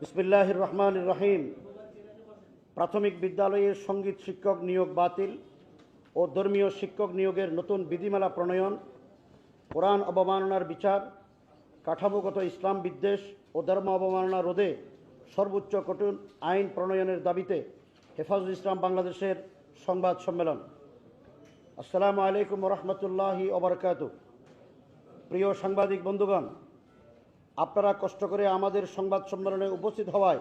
বিসমিল্লাহির রহমান রহিম প্রাথমিক বিদ্যালয়ের সংগীত শিক্ষক নিয়োগ বাতিল ও ধর্মীয় শিক্ষক নিয়োগের নতুন বিধিমালা প্রণয়ন, কোরআন অবমাননার বিচার, কাঠামোগত ইসলাম বিদ্বেষ ও ধর্ম অবমাননা রোধে সর্বোচ্চ কঠিন আইন প্রণয়নের দাবিতে হেফাজুল ইসলাম বাংলাদেশের সংবাদ সম্মেলন। আসসালামু আলাইকুম রহমতুল্লাহি ওবরকাত প্রিয় সাংবাদিক বন্ধুগণ আপনারা কষ্ট করে আমাদের সংবাদ সম্মেলনে উপস্থিত হওয়ায়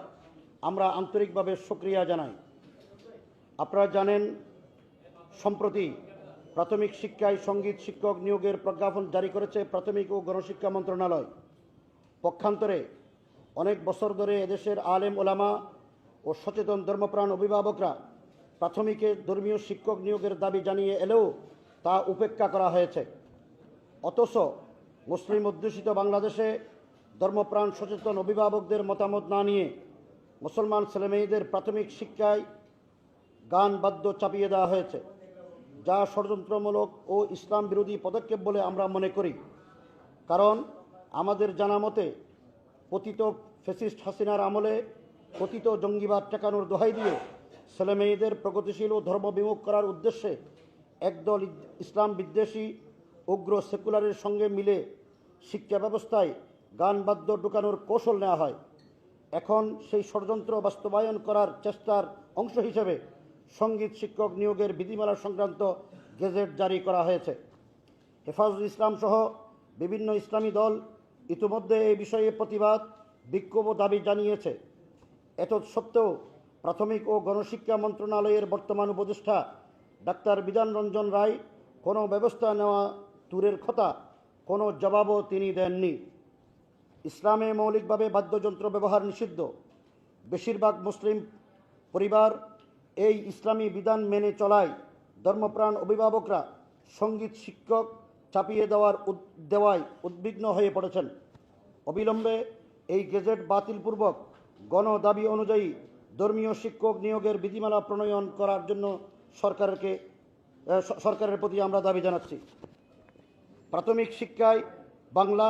আমরা আন্তরিকভাবে সুক্রিয়া জানাই। আপনারা জানেন, সম্প্রতি প্রাথমিক শিক্ষায় সংগীত শিক্ষক নিয়োগের প্রজ্ঞাপন জারি করেছে প্রাথমিক ও গণশিক্ষা মন্ত্রণালয়। পক্ষান্তরে অনেক বছর ধরে এদেশের আলেম ওলামা ও সচেতন ধর্মপ্রাণ অভিভাবকরা প্রাথমিকে ধর্মীয় শিক্ষক নিয়োগের দাবি জানিয়ে এলেও তা উপেক্ষা করা হয়েছে। অথচ মুসলিম অধ্যুষিত বাংলাদেশে ধর্মপ্রাণ সচেতন অভিভাবকদের মতামত না নিয়ে মুসলমান ছেলেমেয়েদের প্রাথমিক শিক্ষায় গান বাদ্য চাপিয়ে দেওয়া হয়েছে, যা ষড়যন্ত্রমূলক ও ইসলাম বিরোধী পদক্ষেপ বলে আমরা মনে করি। কারণ আমাদের জানা মতে, পতিত ফেসিস্ট হাসিনার আমলে পতিত জঙ্গিবাদ ঠেকানোর দোহাই দিয়ে ছেলেমেয়েদের প্রগতিশীল ও ধর্মবিমুখ করার উদ্দেশ্যে একদল ইসলাম বিদ্বেষী, উগ্র সেকুলারের সঙ্গে মিলে শিক্ষা ব্যবস্থায় গান বাদ্য ঢুকানোর কৌশল নেওয়া হয়। এখন সেই ষড়যন্ত্র বাস্তবায়ন করার চেষ্টার অংশ হিসেবে সংগীত শিক্ষক নিয়োগের বিধিমালা সংক্রান্ত গেজেট জারি করা হয়েছে। হেফাজুল ইসলাম সহ বিভিন্ন ইসলামী দল ইতিমধ্যে এই বিষয়ে প্রতিবাদ, বিক্ষোভ দাবি জানিয়েছে। এত সত্ত্বেও প্রাথমিক ও গণশিক্ষা মন্ত্রণালয়ের বর্তমান উপদেষ্টা ডাক্তার বিধান রঞ্জন রায় কোনো ব্যবস্থা নেওয়া দূরের কথা, কোনো জবাবও তিনি দেননি। ইসলামে মৌলিকভাবে বাদ্যযন্ত্র ব্যবহার নিষিদ্ধ। বেশিরভাগ মুসলিম পরিবার এই ইসলামী বিধান মেনে চলায়। ধর্মপ্রাণ অভিভাবকরা সংগীত শিক্ষক চাপিয়ে দেওয়ার দেওয়ায় উদ্বিগ্ন হয়ে পড়েছেন। অবিলম্বে এই গেজেট বাতিলপূর্বক গণ দাবি অনুযায়ী ধর্মীয় শিক্ষক নিয়োগের বিধিমালা প্রণয়ন করার জন্য সরকারকে সরকারের প্রতি আমরা দাবি জানাচ্ছি। প্রাথমিক শিক্ষায় বাংলা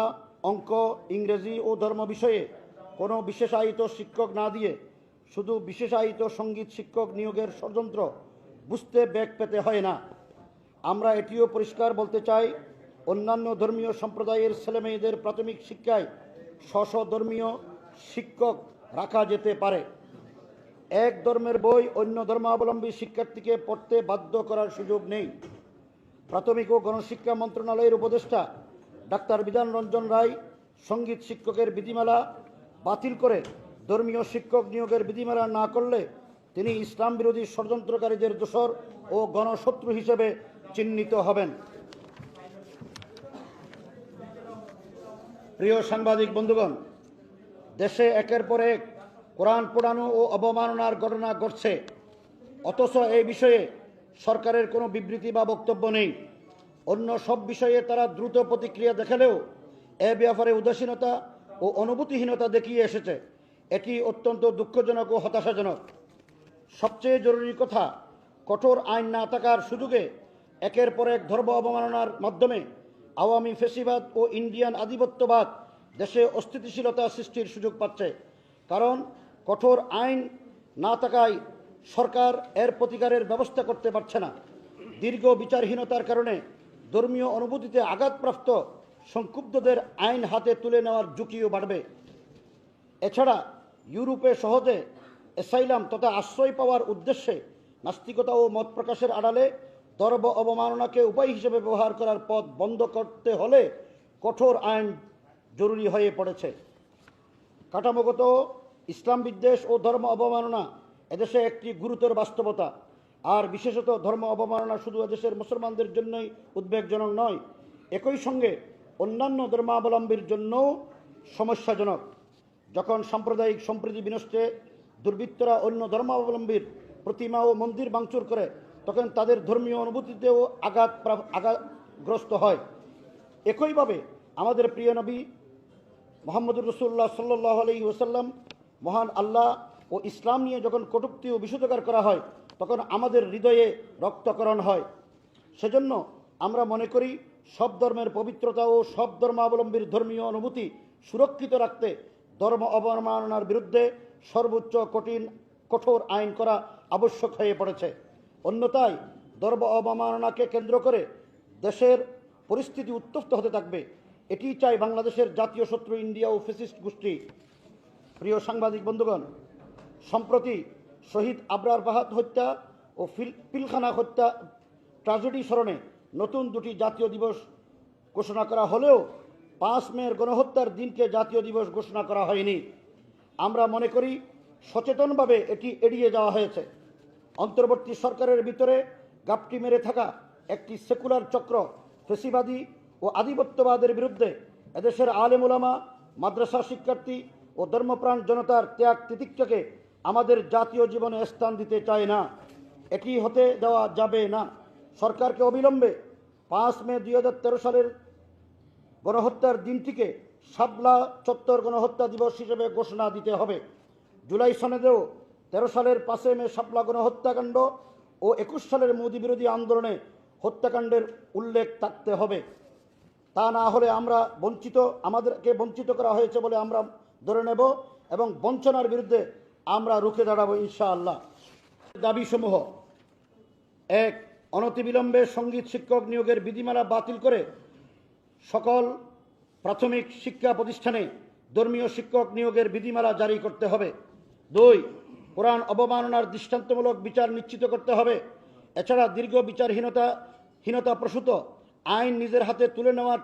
অঙ্ক, ইংরেজি ও ধর্ম বিষয়ে কোনো বিশেষায়িত শিক্ষক না দিয়ে শুধু বিশেষায়িত সংগীত শিক্ষক নিয়োগের ষড়যন্ত্র বুঝতে ব্যাগ পেতে হয় না। আমরা এটিও পরিষ্কার বলতে চাই, অন্যান্য ধর্মীয় সম্প্রদায়ের ছেলেমেয়েদের প্রাথমিক শিক্ষায় স্ব ধর্মীয় শিক্ষক রাখা যেতে পারে। এক ধর্মের বই অন্য ধর্মাবলম্বী শিক্ষার্থীকে পড়তে বাধ্য করার সুযোগ নেই। প্রাথমিক ও গণশিক্ষা মন্ত্রণালয়ের উপদেষ্টা ডাক্তার বিধান রঞ্জন রায়, সংগীত শিক্ষকের বিধিমালা বাতিল করে ধর্মীয় শিক্ষক নিয়োগের বিধিমালা না করলে তিনি ইসলাম বিরোধী ষড়যন্ত্রকারীদের দোসর ও গণশত্রু হিসেবে চিহ্নিত হবেন। প্রিয় সাংবাদিক বন্ধুগণ, দেশে একের পর এক কোরআন পোড়ানো ও অবমাননার ঘটনা ঘটছে। অথচ এই বিষয়ে সরকারের কোনো বিবৃতি বা বক্তব্য নেই। অন্য সব বিষয়ে তারা দ্রুত প্রতিক্রিয়া দেখালেও এ ব্যাপারে উদাসীনতা ও অনুভূতিহীনতা দেখিয়ে এসেছে। এটি অত্যন্ত দুঃখজনক ও হতাশাজনক। সবচেয়ে জরুরি কথা, কঠোর আইন না থাকার সুযোগে একের পর এক ধর্ম অবমাননার মাধ্যমে আওয়ামী ফেসিবাদ ও ইন্ডিয়ান আধিপত্যবাদ দেশে অস্থিতিশীলতা সৃষ্টির সুযোগ পাচ্ছে। কারণ কঠোর আইন না থাকায় সরকার এর প্রতিকারের ব্যবস্থা করতে পারছে না। দীর্ঘ বিচারহীনতার কারণে ধর্মীয় অনুভূতিতে আঘাতপ্রাপ্ত সংক্ষুব্ধদের আইন হাতে তুলে নেওয়ার ঝুঁকিও বাড়বে। এছাড়া ইউরোপে সহজে এসাইলাম তথা আশ্রয় পাওয়ার উদ্দেশ্যে নাস্তিকতা ও মত প্রকাশের আড়ালে দর্ব অবমাননাকে উপায় হিসেবে ব্যবহার করার পথ বন্ধ করতে হলে কঠোর আইন জরুরি হয়ে পড়েছে। কাঠামোগত ইসলাম বিদ্বেষ ও ধর্ম অবমাননা এদেশে একটি গুরুতর বাস্তবতা। আর বিশেষত ধর্ম অবমাননা শুধু এদেশের মুসলমানদের জন্যই উদ্বেগজনক নয়, একই সঙ্গে অন্যান্য ধর্মাবলম্বীর জন্যও সমস্যাজনক। যখন সাম্প্রদায়িক সম্প্রীতি বিনষ্টে দুর্বৃত্তরা অন্য ধর্মাবলম্বীর প্রতিমা ও মন্দির ভাঙচুর করে, তখন তাদের ধর্মীয় অনুভূতিতেও আঘাত আঘাতগ্রস্ত হয়। একইভাবে আমাদের প্রিয় নবী মোহাম্মদুর রসুল্লাহ সাল্লাহ আলহি ওসাল্লাম মহান আল্লাহ ও ইসলাম নিয়ে যখন কটূক্তি ও বিশুদ্ধকার করা হয় তখন আমাদের হৃদয়ে রক্তকরণ হয়। সেজন্য আমরা মনে করি সব ধর্মের পবিত্রতা ও সব ধর্মাবলম্বীর ধর্মীয় অনুভূতি সুরক্ষিত রাখতে ধর্ম অবমাননার বিরুদ্ধে সর্বোচ্চ কঠিন, কঠোর আইন করা আবশ্যক হয়ে পড়েছে। অন্যথায় ধর্ম অবমাননাকে কেন্দ্র করে দেশের পরিস্থিতি উত্তপ্ত হতে থাকবে। এটি চাই বাংলাদেশের জাতীয় শত্রু ইন্ডিয়া ও ফেসিস্ট গোষ্ঠী। প্রিয় সাংবাদিক বন্ধুগণ, সম্প্রতি শহীদ আবরার বাহাদ হত্যা ও ফিল, পিলখানা হত্যা ট্রাজেডি স্মরণে নতুন দুটি জাতীয় দিবস ঘোষণা করা হলেও পাঁচ মেয়ের গণহত্যার দিনকে জাতীয় দিবস ঘোষণা করা হয়নি। আমরা মনে করি সচেতনভাবে এটি এড়িয়ে যাওয়া হয়েছে। অন্তর্বর্তী সরকারের ভিতরে গাপটি মেরে থাকা একটি সেকুলার চক্র, ফেসিবাদী ও আধিপত্যবাদের বিরুদ্ধে এদেশের আলেম ওলামা মাদ্রাসা শিক্ষার্থী ও ধর্মপ্রাণ জনতার ত্যাগ তিতিক্ষাকে আমাদের জাতীয় জীবনে স্থান দিতে চায় না। এটি হতে দেওয়া যাবে না। সরকারকে অবিলম্বে পাঁচ মে দু হাজার তেরো সালের গণহত্যার দিনটিকে সাবলা চত্বর গণহত্যা দিবস হিসেবে ঘোষণা দিতে হবে। জুলাই সনেদেও তেরো সালের পাঁচে মে সাবলা গণহত্যাকাণ্ড ও একুশ সালের মোদী বিরোধী আন্দোলনে হত্যাকাণ্ডের উল্লেখ থাকতে হবে। তা না হলে আমরা বঞ্চিত, আমাদেরকে বঞ্চিত করা হয়েছে বলে আমরা ধরে নেব এবং বঞ্চনার বিরুদ্ধে আমরা রুখে দাঁড়াবো ইনশাআল্লাহ। দাবিসমূহ। এক, অনতিবিলম্বে সংগীত শিক্ষক নিয়োগের বিধিমালা বাতিল করে সকল প্রাথমিক শিক্ষা প্রতিষ্ঠানে ধর্মীয় শিক্ষক নিয়োগের বিধিমালা জারি করতে হবে। দুই, কোরআন অবমাননার দৃষ্টান্তমূলক বিচার নিশ্চিত করতে হবে। এছাড়া দীর্ঘ বিচারহীনতা, হীনতা প্রসূত, আইন নিজের হাতে তুলে নেওয়া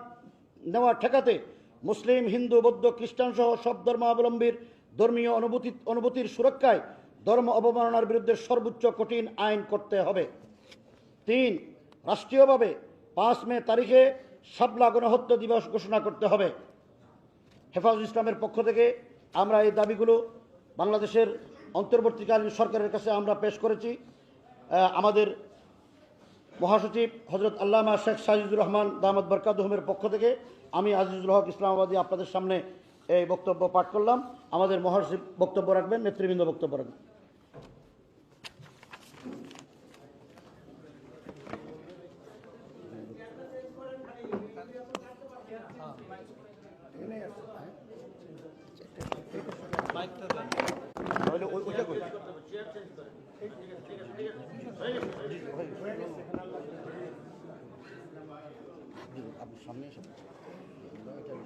নেওয়া ঠেকাতে মুসলিম, হিন্দু, বৌদ্ধ খ্রিস্টান সহ সব ধর্মাবলম্বীর ধর্মীয় অনুভূতি, অনুভূতির সুরক্ষায় ধর্ম অবমাননার বিরুদ্ধে সর্বোচ্চ কঠিন আইন করতে হবে। তিন, রাষ্ট্রীয়ভাবে পাঁচ মে তারিখে সাবলা গণহত্যা দিবস ঘোষণা করতে হবে। হেফাজ ইসলামের পক্ষ থেকে আমরা এই দাবিগুলো বাংলাদেশের অন্তর্বর্তীকালীন সরকারের কাছে আমরা পেশ করেছি। আমাদের মহাসচিব হজরত আল্লামা শেখ সাজিদুর রহমান দামদ বরকাদুহমের পক্ষ থেকে আমি আজিজুল হক ইসলামাবাদী আপনাদের সামনে এই বক্তব্য পাঠ করলাম। আমাদের মহাসচিব বক্তব্য রাখবেন নেতৃবৃন্দ বক্তব্য রাখবেন। আপনি সামনে এসে لا كان